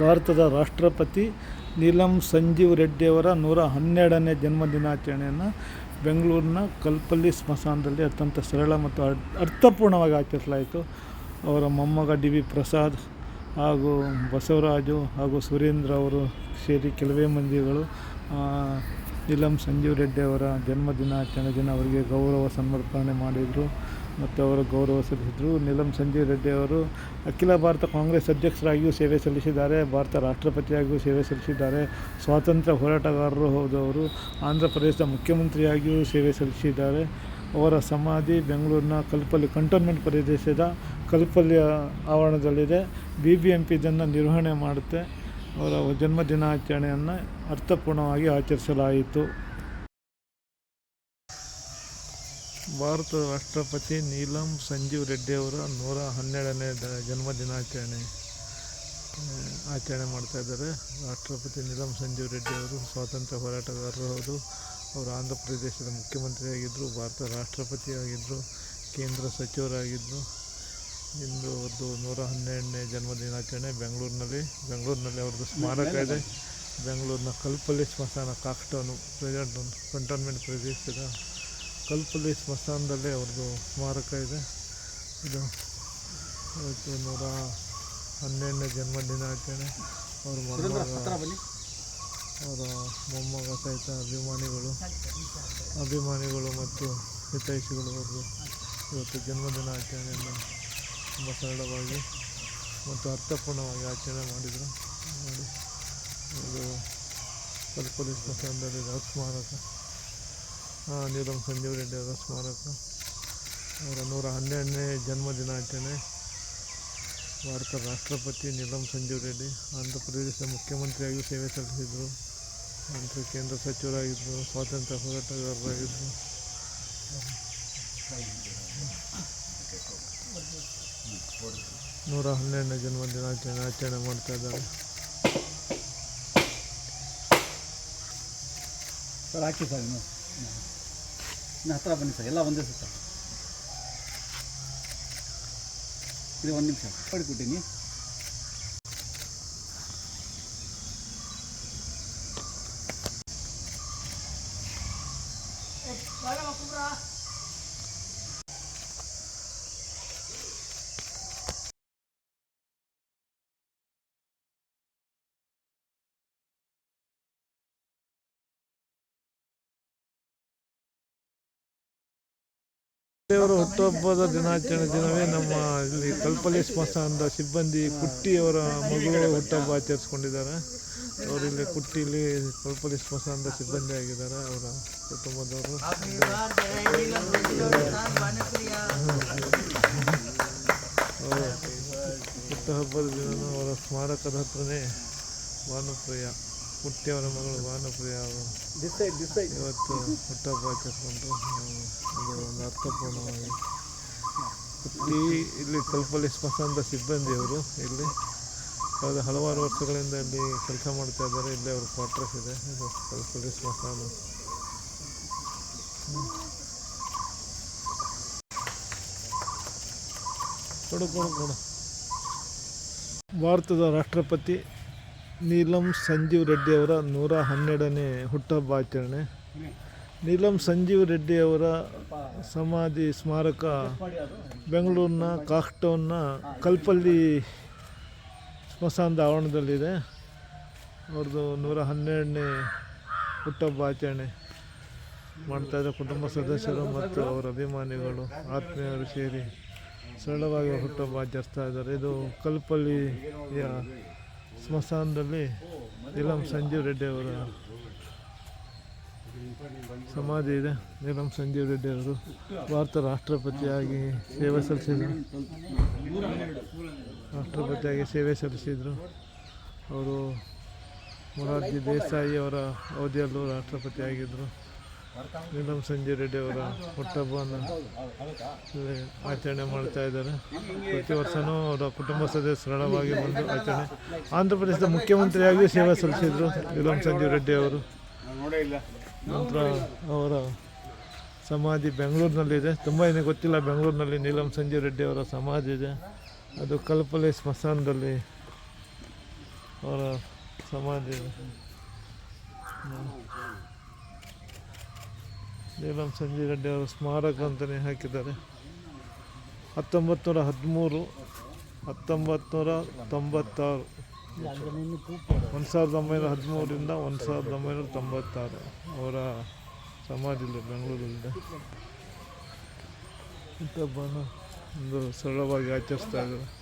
ಭಾರತದ ರಾಷ್ಟ್ರಪತಿ ನೀಲಂ ಸಂಜೀವ್ ರೆಡ್ಡಿಯವರ ನೂರ ಹನ್ನೆರಡನೇ ಜನ್ಮದಿನಾಚರಣೆಯನ್ನು ಬೆಂಗಳೂರಿನ ಕಲ್ಪಲ್ಲಿ ಸ್ಮಶಾನದಲ್ಲಿ ಅತ್ಯಂತ ಸರಳ ಮತ್ತು ಅರ್- ಅರ್ಥಪೂರ್ಣವಾಗಿ ಆಚರಿಸಲಾಯಿತು. ಅವರ ಮೊಮ್ಮಗ ಡಿ ವಿ ಪ್ರಸಾದ್ ಹಾಗೂ ಬಸವರಾಜು ಹಾಗೂ ಸುರೇಂದ್ರ ಅವರು ಸೇರಿ ಕೆಲವೇ ಮಂದಿಗಳು ನೀಲಂ ಸಂಜೀವ್ ರೆಡ್ಡಿ ಅವರ ಜನ್ಮದಿನಾಚರಣೆ ದಿನ ಅವರಿಗೆ ಗೌರವ ಸಮರ್ಪಣೆ ಮಾಡಿದರು. ಮತ್ತು ಅವರು ಗೌರವ ಸಲ್ಲಿಸಿದರು. ನೀಲಂ ಸಂಜೀವ್ ರೆಡ್ಡಿ ಅವರು ಅಖಿಲ ಭಾರತ ಕಾಂಗ್ರೆಸ್ ಅಧ್ಯಕ್ಷರಾಗಿಯೂ ಸೇವೆ ಸಲ್ಲಿಸಿದ್ದಾರೆ. ಭಾರತ ರಾಷ್ಟ್ರಪತಿಯಾಗಿಯೂ ಸೇವೆ ಸಲ್ಲಿಸಿದ್ದಾರೆ. ಸ್ವಾತಂತ್ರ್ಯ ಹೋರಾಟಗಾರರು ಹೌದವರು ಆಂಧ್ರ ಪ್ರದೇಶದ ಮುಖ್ಯಮಂತ್ರಿಯಾಗಿಯೂ ಸೇವೆ ಸಲ್ಲಿಸಿದ್ದಾರೆ. ಅವರ ಸಮಾಧಿ ಬೆಂಗಳೂರಿನ ಕಲ್ಪಲ್ಲಿ ಕಂಟೋನ್ಮೆಂಟ್ ಪ್ರದೇಶದ ಕಲ್ಪಲ್ಲಿ ಆವರಣದಲ್ಲಿದೆ. ಬಿ ಬಿ ಎಂ ಪಿ ಇದನ್ನು ನಿರ್ವಹಣೆ ಮಾಡುತ್ತೆ. ಅವರ ಜನ್ಮದಿನಾಚರಣೆಯನ್ನು ಅರ್ಥಪೂರ್ಣವಾಗಿ ಆಚರಿಸಲಾಯಿತು. ಭಾರತದ ರಾಷ್ಟ್ರಪತಿ ನೀಲಂ ಸಂಜೀವ್ ರೆಡ್ಡಿ ಅವರ ನೂರ ಹನ್ನೆರಡನೇ ದ- ಜನ್ಮದಿನಾಚರಣೆ ಆಚರಣೆ ಮಾಡ್ತಾ ಇದ್ದಾರೆ. ರಾಷ್ಟ್ರಪತಿ ನೀಲಂ ಸಂಜೀವ್ ರೆಡ್ಡಿ ಅವರು ಸ್ವಾತಂತ್ರ್ಯ ಹೋರಾಟಗಾರರು ಹೌದು. ಅವರು ಆಂಧ್ರ ಪ್ರದೇಶದ ಮುಖ್ಯಮಂತ್ರಿಯಾಗಿದ್ದರು ಭಾರತ ರಾಷ್ಟ್ರಪತಿಯಾಗಿದ್ದರು ಕೇಂದ್ರ ಸಚಿವರಾಗಿದ್ದರು ಇಂದು ಅವ್ರದ್ದು ನೂರ ಹನ್ನೆರಡನೇ ಜನ್ಮದಿನಾಚರಣೆ ಬೆಂಗಳೂರಿನಲ್ಲಿ. ಬೆಂಗಳೂರಿನಲ್ಲಿ ಅವ್ರದ್ದು ಸ್ಮಾರಕ ಇದೆ. ಬೆಂಗಳೂರಿನ ಕಲ್ಪಲ್ಲಿ ಸ್ಮಶಾನ, ಕಾಕ್ಟೌನು, ಪ್ರೆಸೆಂಟ್, ಕಂಟೋನ್ಮೆಂಟ್ ಪ್ರದೇಶದ ಕಲ್ಪಲ್ಲಿ ಸ್ಮಶಾನದಲ್ಲೇ ಅವ್ರದ್ದು ಸ್ಮಾರಕ ಇದೆ. ಇದು ಇವತ್ತು ನೂರ ಹನ್ನೆರಡನೇ ಜನ್ಮದಿನಾಚರಣೆ ಅವ್ರ ಮೊಮ್ಮಗ ಅವರ ಮೊಮ್ಮಗ ಸಹಿತ ಅಭಿಮಾನಿಗಳು ಅಭಿಮಾನಿಗಳು ಮತ್ತು ಹಿತೈಷಿಗಳು ಅವ್ರದ್ದು ಇವತ್ತು ಜನ್ಮದಿನ ಆಚರಣೆಯನ್ನು ತುಂಬ ಸರಳವಾಗಿ ಮತ್ತು ಅರ್ಥಪೂರ್ಣವಾಗಿ ಆಚರಣೆ ಮಾಡಿದರು. ನೋಡಿ ಇದು ಕಲ್ಪಲಿ ಸ್ಮಶಾನದಲ್ಲಿದೆ ಅವ್ರ ಸ್ಮಾರಕ. ನೀಲಂ ಸಂಜೀವ್ ರೆಡ್ಡಿ ಅವರ ಸ್ಮಾರಕ ಅವರ ನೂರ ಹನ್ನೆರಡನೇ ಜನ್ಮದಿನಾಚರಣೆ. ಭಾರತ ರಾಷ್ಟ್ರಪತಿ ನೀಲಂ ಸಂಜೀವ್ ರೆಡ್ಡಿ ಆಂಧ್ರ ಪ್ರದೇಶದ ಮುಖ್ಯಮಂತ್ರಿಯಾಗಿ ಸೇವೆ ಸಲ್ಲಿಸಿದರು. ನಂತರ ಕೇಂದ್ರ ಸಚಿವರಾಗಿದ್ದರು ಸ್ವಾತಂತ್ರ್ಯ ಹೋರಾಟಗಾರರಾಗಿದ್ದರು ನೂರ ಹನ್ನೆರಡನೇ ಜನ್ಮದಿನಾಚರಣೆ ಆಚರಣೆ ಮಾಡ್ತಾ ಇದ್ದಾರೆ. ಸರ್, ಹಾಕಿ ಸರ್ ಹತ್ತಿರ ಬನ್ನಿ ಸರ್ ಎಲ್ಲ ಒಂದೇ ಸುತ್ತ ಇದು ಒಂದು ನಿಮಿಷ ಪಡ್ಕೊಟ್ಟಿನಿ. ದೇವರ ಹುಟ್ಟುಹಬ್ಬದ ದಿನಾಚರಣೆ ದಿನವೇ ನಮ್ಮ ಇಲ್ಲಿ ಕಲ್ಪಲಿ ಸ್ಮಶಾನದ ಸಿಬ್ಬಂದಿ ಕುಟ್ಟಿಯವರ ಮಗಳು ಹುಟ್ಟುಹಬ್ಬ ಆಚರಿಸ್ಕೊಂಡಿದ್ದಾರೆ. ಅವರು ಇಲ್ಲಿ ಕುಟ್ಟಿಲಿ ಕಲ್ಪಲಿ ಸ್ಮಶಾನದ ಸಿಬ್ಬಂದಿ ಆಗಿದ್ದಾರೆ. ಅವರ ಕುಟುಂಬದವರು. ಹುಟ್ಟುಹಬ್ಬದ ದಿನ ಅವರ ಸ್ಮಾರಕದ ಹತ್ರನೇ ಭಾನುಪ್ರಿಯ. ಕುಟ್ಟಿಯವರ ಮಗಳು ಭಾನುಪ್ರಿಯ ಅವರು. ದಿಸ್ ಸೈಡ್ ದಿಸ್ ಸೈಡ್ ಇವತ್ತು ಹುಟ್ಟಹಬ್ಬ ಆಚರಿಸ್ಕೊಂಡು ಇದು ಒಂದು ಅರ್ಥಪೂರ್ಣವಾಗಿ ಈ ಇಲ್ಲಿ ಕಲ್ಪಲ್ಲಿ ಸ್ಮಶಾನದ ಸಿಬ್ಬಂದಿಯವರು ಇಲ್ಲಿ ಕಳೆದ ಹಲವಾರು ವರ್ಷಗಳಿಂದ ಇಲ್ಲಿ ಕೆಲಸ ಮಾಡ್ತಾ ಇದ್ದಾರೆ. ಇಲ್ಲೇ ಅವ್ರ ಕ್ವಾರ್ಟರ್ಸ್ ಇದೆ. ಇದು ಕಲ್ಪಲ್ಲಿ ಸ್ಮಶಾನ. ಕೊಡು ಕೊಡು ಕೊಡು ಭಾರತದ ರಾಷ್ಟ್ರಪತಿ ನೀಲಂ ಸಂಜೀವ್ ರೆಡ್ಡಿ ಅವರ ನೂರ ಹನ್ನೆರಡನೇ ಹುಟ್ಟಹಬ್ಬ ಆಚರಣೆ. ನೀಲಂ ಸಂಜೀವ್ ರೆಡ್ಡಿ ಅವರ ಸಮಾಧಿ ಸ್ಮಾರಕ ಬೆಂಗಳೂರಿನ ಕಾಕ್ಟೌನ್ನ ಕಲ್ಪಲ್ಲಿ ಸ್ಮಶಾನದ ಆವರಣದಲ್ಲಿದೆ. ಅವ್ರದ್ದು ನೂರ ಹನ್ನೆರಡನೇ ಹುಟ್ಟಹಬ್ಬ ಆಚರಣೆ ಮಾಡ್ತಾಯಿದ್ದ ಕುಟುಂಬ ಸದಸ್ಯರು ಮತ್ತು ಅವರ ಅಭಿಮಾನಿಗಳು. ಆತ್ಮೀಯರು ಸೇರಿ ಸರಳವಾಗಿ ಹುಟ್ಟಹಬ್ಬ ಆಚರಿಸ್ತಾ ಇದ್ದಾರೆ. ಇದು ಕಲ್ಪಲ್ಲಿಯ ಸ್ಮಶಾನದಲ್ಲಿ ನೀಲಂ ಸಂಜೀವ್ ರೆಡ್ಡಿ ಅವರ ಸಮಾಧಿ ಇದೆ. ನೀಲಂ ಸಂಜೀವ್ ರೆಡ್ಡಿ ಅವರು ಭಾರತ ರಾಷ್ಟ್ರಪತಿಯಾಗಿ ಸೇವೆ ಸಲ್ಲಿಸಿದರು. ರಾಷ್ಟ್ರಪತಿಯಾಗಿ ಸೇವೆ ಸಲ್ಲಿಸಿದರು. ಅವರು ಮೊರಾರ್ಜಿ ದೇಸಾಯಿ ಅವರ ಅವಧಿಯಲ್ಲೂ ರಾಷ್ಟ್ರಪತಿಯಾಗಿದ್ದರು. ನೀಲಂ ಸಂಜಯ್ ರೆಡ್ಡಿ ಅವರ ಹುಟ್ಟಹಬ್ಬವನ್ನು ಆಚರಣೆ ಮಾಡ್ತಾ ಇದ್ದಾರೆ. ಪ್ರತಿ ವರ್ಷವೂ ಅವರ ಕುಟುಂಬ ಸದಸ್ಯರಳವಾಗಿ ಬಂದು ಆಚರಣೆ. ಆಂಧ್ರ ಪ್ರದೇಶದ ಮುಖ್ಯಮಂತ್ರಿಯಾಗಿ ಸೇವೆ ಸಲ್ಲಿಸಿದರು ನೀಲಂ ಸಂಜೀವ್ ರೆಡ್ಡಿ ಅವರು. ನಂತರ ಅವರ ಸಮಾಧಿ ಬೆಂಗಳೂರಿನಲ್ಲಿದೆ ತುಂಬ ಏನೇ ಗೊತ್ತಿಲ್ಲ, ಬೆಂಗಳೂರಿನಲ್ಲಿ ನೀಲಂ ಸಂಜೀವ್ ರೆಡ್ಡಿ ಅವರ ಸಮಾಧಿ ಇದೆ. ಅದು ಕಲ್ಪಲೆ ಸ್ಮಶಾನದಲ್ಲಿ ಅವರ ಸಮಾಧಿ ಇದೆ. ನೀಲಂ ರೆಡ್ಡಿ ಅವರ ಸ್ಮಾರಕ ಅಂತಲೇ ಹಾಕಿದ್ದಾರೆ. ಹತ್ತೊಂಬತ್ತು ನೂರ ಹದಿಮೂರು ಹತ್ತೊಂಬತ್ತು ನೂರ ತೊಂಬತ್ತಾರು. ಒಂದು ಸಾವಿರದ ಒಂಬೈನೂರ ಹದಿಮೂರಿಂದ ಒಂದು ಸಾವಿರದ ಒಂಬೈನೂರ ತೊಂಬತ್ತಾರು. ಅವರ ಸಮಾಧಿ ಇಲ್ಲಿ ಬೆಂಗಳೂರಲ್ಲಿದೆ. ಇಂಥ ಒಂದು ಸರಳವಾಗಿ ಆಚರಿಸ್ತಾ ಇದ್ದಾರೆ.